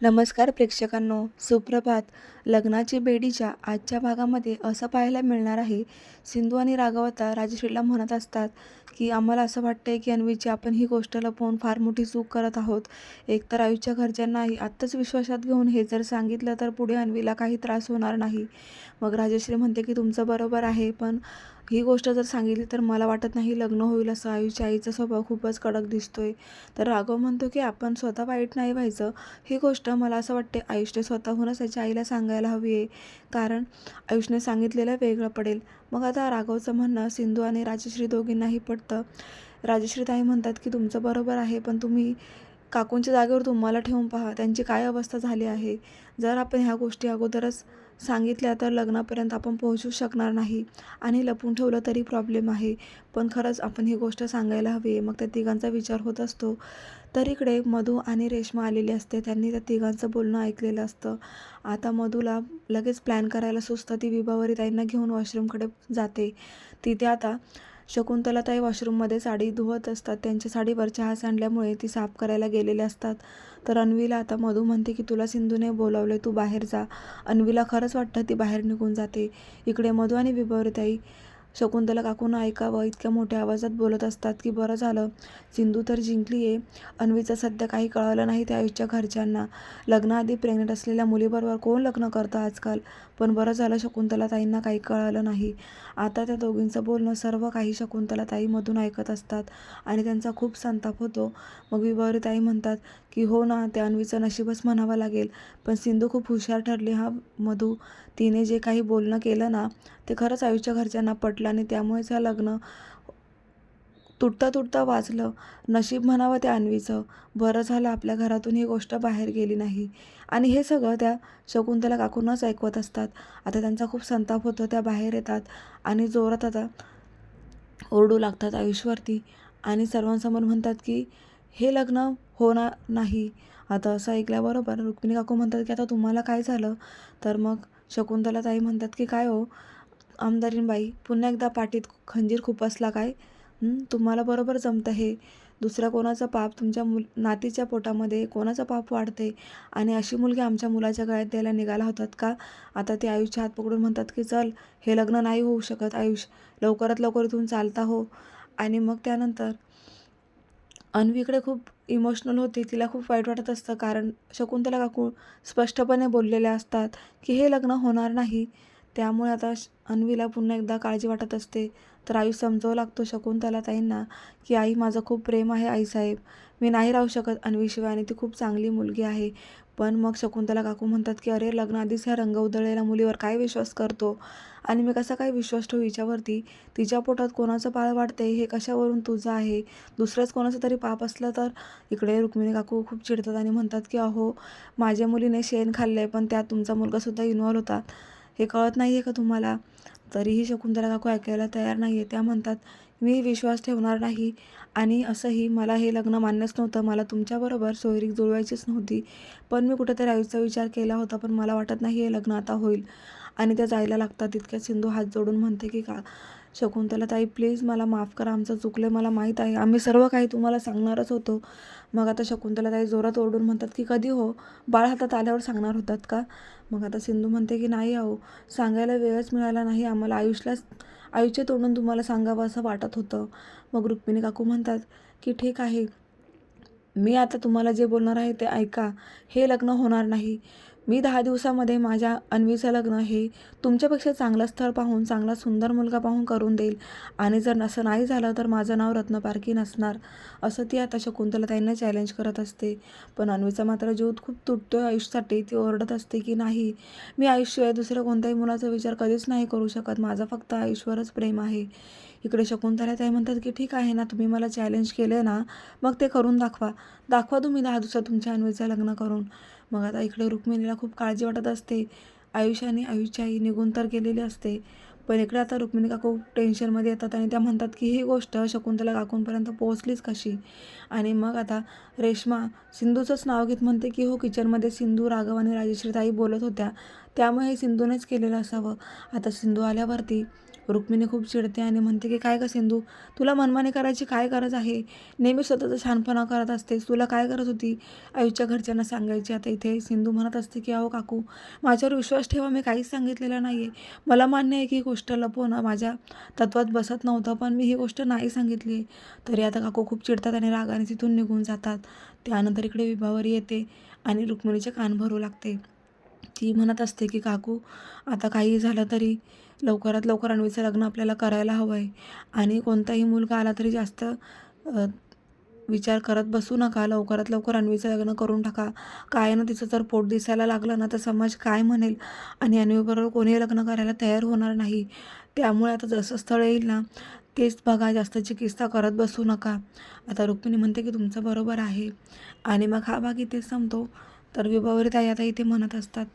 नमस्कार प्रेक्षकांनो सुप्रभात. लग्नाची बेडीच्या आजच्या भागामध्ये असं पाहायला मिळणार आहे सिंधू आणि राघव आता राजश्रीला म्हणत असतात की आम्हाला असं वाटतंय की अन्वीची आपण ही गोष्ट लपवून फार मोठी चूक करत आहोत. एकतर आयुच्या घरच्यांनाही आत्ताच विश्वासात घेऊन हे जर सांगितलं तर पुढे अन्वीला काही त्रास होणार नाही. मग राजश्री म्हणते की तुमचं बरोबर आहे पण ही गोष्ट जर सांगितली तर मला वाटत नाही लग्न होईल असं आयुष्य आईचा स्वभाव खूपच कडक दिसतोय. तर राघव म्हणतो की आपण स्वतः वाईट नाही व्हायचं. ही गोष्ट मला असं वाटते आयुष्य स्वतःहूनच त्याच्या आईला सांगायला हवी आहे. कारण आयुषने सांगितलेलं वेगळं पडेल. मग आता राघवचं म्हणणं सिंधू आणि राजश्री दोघींनाही पटतं. राजश्री ताई म्हणतात की तुमचं बरोबर आहे पण तुम्ही काकूंच्या जागेवर तुम्हाला ठेवून पहा. त्यांची काय अवस्था झाली आहे? जर आपण ह्या गोष्टी अगोदरच सांगितल्या तर लग्नापर्यंत आपण पोहोचू शकणार नाही आणि लपून ठेवलं तरी प्रॉब्लेम आहे. पण खरंच आपण ही गोष्ट सांगायला हवी आहे. मग त्या तिघांचा विचार होत असतो. तर इकडे मधू आणि रेश्मा आलेली असते. त्यांनी त्या तिघांचं बोलणं ऐकलेलं असतं. आता मधूला लगेच प्लॅन करायला सुचतं. ती विभावरी ताईंना घेऊन वॉशरूमकडे जाते. तिथे आता शकुंतलाताई वॉशरूममध्ये साडी धुवत असतात. त्यांच्या साडीवर चहा सांडल्यामुळे ती साफ करायला गेलेले असतात. तर अन्वीला आता मधू म्हणते की तुला सिंधूने बोलावले तू बाहेर जा अन्वीला खरंच वाटतं ती बाहेर निघून जाते. इकडे मधू आणि विभवरीताई शकुंतला काकून ऐकावं इतक्या मोठ्या आवाजात बोलत असतात की बरं झालं. सिंधू तर जिंकली आहे अन्वीचं सध्या काही कळलं नाही त्या आयुष्या घरच्यांना. लग्नाआधी प्रेग्नेंट असलेल्या मुलीबरोबर कोण लग्न करतं आजकाल? पण बरं झालं शकुंतला ताईंना काही कळलं नाही. आता त्या दोघींचं बोलणं सर्व काही शकुंतला ताईमधून ऐकत असतात आणि त्यांचा खूप संताप होतो. मग विभावरी ताई म्हणतात की हो ना त्या अन्वीचं नशीबच म्हणावं लागेल. पण सिंधू खूप हुशार ठरली हा मधू. तिने जे काही बोलणं केलं ना ते खरंच आयुष्या घरच्यांना पटलं आणि त्यामुळेच हा लग्न तुटता तुटता वाचलं नशीब म्हणावं त्या अन्वीचं. बरं झालं आपल्या घरातून ही गोष्ट बाहेर गेली नाही. आणि हे सगळं त्या शकुंतला काकूनच ऐकवत असतात. आता त्यांचा खूप संताप होतो त्या बाहेर येतात आणि जोरात आता ओरडू लागतात आयुष्यवरती. आणि सर्वांसमोर म्हणतात की हे लग्न होणार नाही. आता असं ऐकल्याबरोबर रुक्मिणी काकू म्हणतात की आता तुम्हाला काय झालं? तर मग शकुंतला ताई म्हणतात की काय हो? आमदारीनबाई पुन्हा एकदा पाठीत खंजीर खुपसला काय? तुम्हाला बरोबर जमतं हे. दुसऱ्या कोणाचं पाप तुमच्या मुल नातीच्या पोटामध्ये कोणाचं पाप वाढते? आणि अशी मुलगी आमच्या मुलाच्या गळ्यात द्यायला निघाला होतात का? आता ते आयुष्य हात पकडून म्हणतात की चल हे लग्न नाही होऊ शकत आयुष लवकरात लवकर इथून चालता हो. आणि मग त्यानंतर अन्वीकडे खूप इमोशनल होते. तिला खूप वाईट वाटत असतं कारण शकुंतला काकू स्पष्टपणे बोललेल्या असतात की हे लग्न होणार नाही. त्यामुळे आता श- अन्वीला पुन्हा एकदा काळजी वाटत असते. तर आयुष समजावं लागतो शकुंतला ताईंना की आई माझं खूप प्रेम आहे आईसाहेब. मी नाही राहू शकत. अन्वीशिवाय आणि ती खूप चांगली मुलगी आहे. पण मग शकुंतला काकू म्हणतात की अरे लग्नाआधीच ह्या रंग उधळलेल्या मुलीवर काय विश्वास करतो? आणि मी कसा काय विश्वास ठेवू हिच्यावरती? तिच्या पोटात कोणाचं पाळ वाढते हे कशावरून तुझं आहे? दुसरंच कोणाचं तरी पाप असलं तर? इकडे रुक्मिणी काकू खूप चिडतात आणि म्हणतात की अहो माझ्या मुलीने शेण खाल्लं आहे पण त्यात तुमचा मुलगासुद्धा इन्व्हॉल्व होता. हे कळत नाही आहे का तुम्हाला? तरीही शकुंतला काकू ऐकायला तयार नाही आहे त्या म्हणतात मी विश्वास ठेवणार नाही. आणि असंही मला हे लग्न मान्यच नव्हतं. मला तुमच्याबरोबर सोयरीक जुळवायचीच नव्हती. पण मी कुठेतरी आईचा विचार केला होता पण मला वाटत नाही हे लग्न आता होईल. आणि त्या जायला लागतात. तितक्यात सिंधू हात जोडून म्हणते की का शकुंतला ताई प्लीज मला माफ करा. आमचं चुकलं मला माहीत आहे. आम्ही सर्व काही तुम्हाला सांगणारच होतो. मग आता शकुंतला ताई जोरात ओरडून म्हणतात की कधी हो? बाळ हातात आल्यावर सांगणार होतात का? मग आता सिंधू म्हणते की नाही अहो. सांगायला वेळच मिळाला नाही. आम्हाला आयुषलाच आयुष्य तोडून तुम्हाला सांगावं असं वाटत होतं. मग रुक्मिणी काकू म्हणतात की ठीक आहे. मी आता तुम्हाला जे बोलणार आहे ते ऐका. हे लग्न होणार नाही. मी दहा दिवसामध्ये माझ्या अन्वीचं लग्न हे तुमच्यापेक्षा चांगलं स्थळ पाहून चांगला सुंदर मुलगा पाहून करून देईल. आणि जर असं नाही झालं तर माझं नाव रत्नपारखी नसणार असं ती आता शकुंतला त्यांना चॅलेंज करत असते. पण अन्वीचा मात्र जीव खूप तुटतोय आयुष्यासाठी. ती ओरडत असते की नाही मी आयुष्य दुसऱ्या कोणत्याही मुलाचा विचार कधीच नाही करू शकत. माझा फक्त आयुष्यवरच प्रेम आहे. इकडे शकुंतला ताई म्हणतात की ठीक आहे ना तुम्ही मला चॅलेंज केले ना मग ते करून दाखवा. दाखवा तुम्ही दहा दिवसात तुमच्या अन्वीचं लग्न करून. मग आता इकडे रुक्मिणीला खूप काळजी वाटत असते. आयुष्याने आयुष्याची आई निघून तर गेलेली असते. पण इकडे आता रुक्मिणी काकू टेन्शनमध्ये येतात आणि त्या म्हणतात की ही गोष्ट शकुंतला काकूंपर्यंत पोहोचलीच कशी? आणि मग आता रेश्मा सिंधूचंच नाव घेत म्हणते की हो किचनमध्ये सिंधू राघव आणि राजेश्री ताई बोलत होत्या. त्यामुळे हे सिंधूनेच केलेलं असावं. आता सिंधू आल्यावरती रुक्मिणी खूप चिडते आणि म्हणते की काय का सिंधू तुला मनमानी करायची काय गरज आहे? नेहमी स्वतःचा छानपणा करत असतेस. तुला काय गरज होती? आईच्या घरच्यांना सांगायची. आता इथे सिंधू म्हणत असते की अहो काकू माझ्यावर विश्वास ठेवा. मी काहीच सांगितलेलं नाही आहे मला मान्य आहे की ही गोष्ट लपवणं माझ्या तत्वात बसत नव्हतं पण मी ही गोष्ट नाही सांगितली आहे तरी आता काकू खूप चिडतात आणि रागाने तिथून निघून जातात. त्यानंतर इकडे विभावर येते आणि रुक्मिणीचे कान भरू लागते. ती म्हणत असते की काकू आता काही झालं तरी लवकरात लवकर अन्वीचं लग्न आपल्याला करायला हवं आहे आणि कोणताही मुलगा आला तरी जास्त विचार करत बसू नका. लवकरात लवकर अन्वीचं लग्न करून टाका. काय ना तिचं जर पोट दिसायला लागलं ना तर समाज काय म्हणेल? आणि अन्वीबरोबर कोणी लग्न करायला तयार होणार नाही. त्यामुळे आता जसं स्थळ येईल ना तेच बघा. जास्त चिकित्सा करत बसू नका. आता रुक्मिणी म्हणते की तुमचं बरोबर आहे. आणि मग हा भाग इथे संपतो. तर विभावरी ताई आता इथे म्हणत असतात.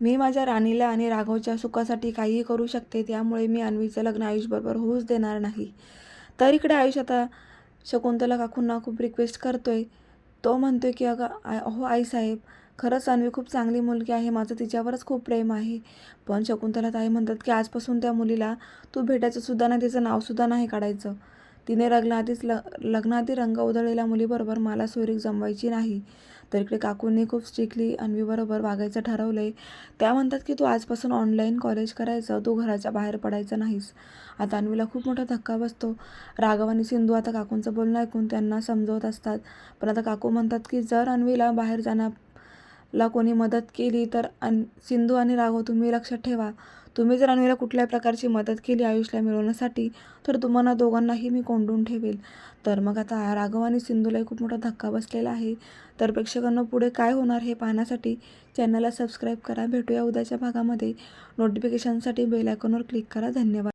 मी माझ्या राणीला आणि राघवच्या सुखासाठी काहीही करू शकते त्यामुळे मी अन्वीचं लग्न आयुषबरोबर होऊच देणार नाही. तर इकडे आयुष आता शकुंतला काकूंना खूप रिक्वेस्ट करतोय. तो म्हणतोय की अगं आय हो आईसाहेब खरंच अन्वी खूप चांगली मुलगी आहे माझं तिच्यावरच खूप प्रेम आहे. पण शकुंतला ताई म्हणतात की आजपासून त्या मुलीला तू भेटायचं सुद्धा नाही तिचं नावसुद्धा नाही काढायचं. तिने लग्नाआधीच ल लग्नाआधी रंग उधळलेल्या मुलीबरोबर मला सोयरीक जमवायची नाही. तर इकडे काकूंनी खूप स्ट्रिक्टली अन्वीबरोबर वागायचं ठरवलं आहे त्या म्हणतात की तू आजपासून ऑनलाईन कॉलेज करायचं तू घराच्या बाहेर पडायचं नाहीस. आता अन्वीला खूप मोठा धक्का बसतो. राघव आणि सिंधू आता काकूंचं बोलणं ऐकून त्यांना समजवत असतात. पण आता काकू म्हणतात की जर अन्वीला बाहेर जाण्याला कोणी मदत केली तर अन सिंधू आणि राघव तुम्ही लक्षात ठेवा. तुम्ही जर अनुला कुठल्याही प्रकारची मदत केली आयुषला मिळवण्यासाठी तर तुम्हाला दोघांनाही मी कोंडून ठेवेल. तर मग आता राघव आणि सिंधूलाही खूप मोठा धक्का बसलेला आहे. तर प्रेक्षकांना पुढे काय होणार हे पाहण्यासाठी चॅनलला सबस्क्राईब करा. भेटूया उद्याच्या भागामध्ये. नोटिफिकेशनसाठी बेल आयकॉनवर क्लिक करा. धन्यवाद.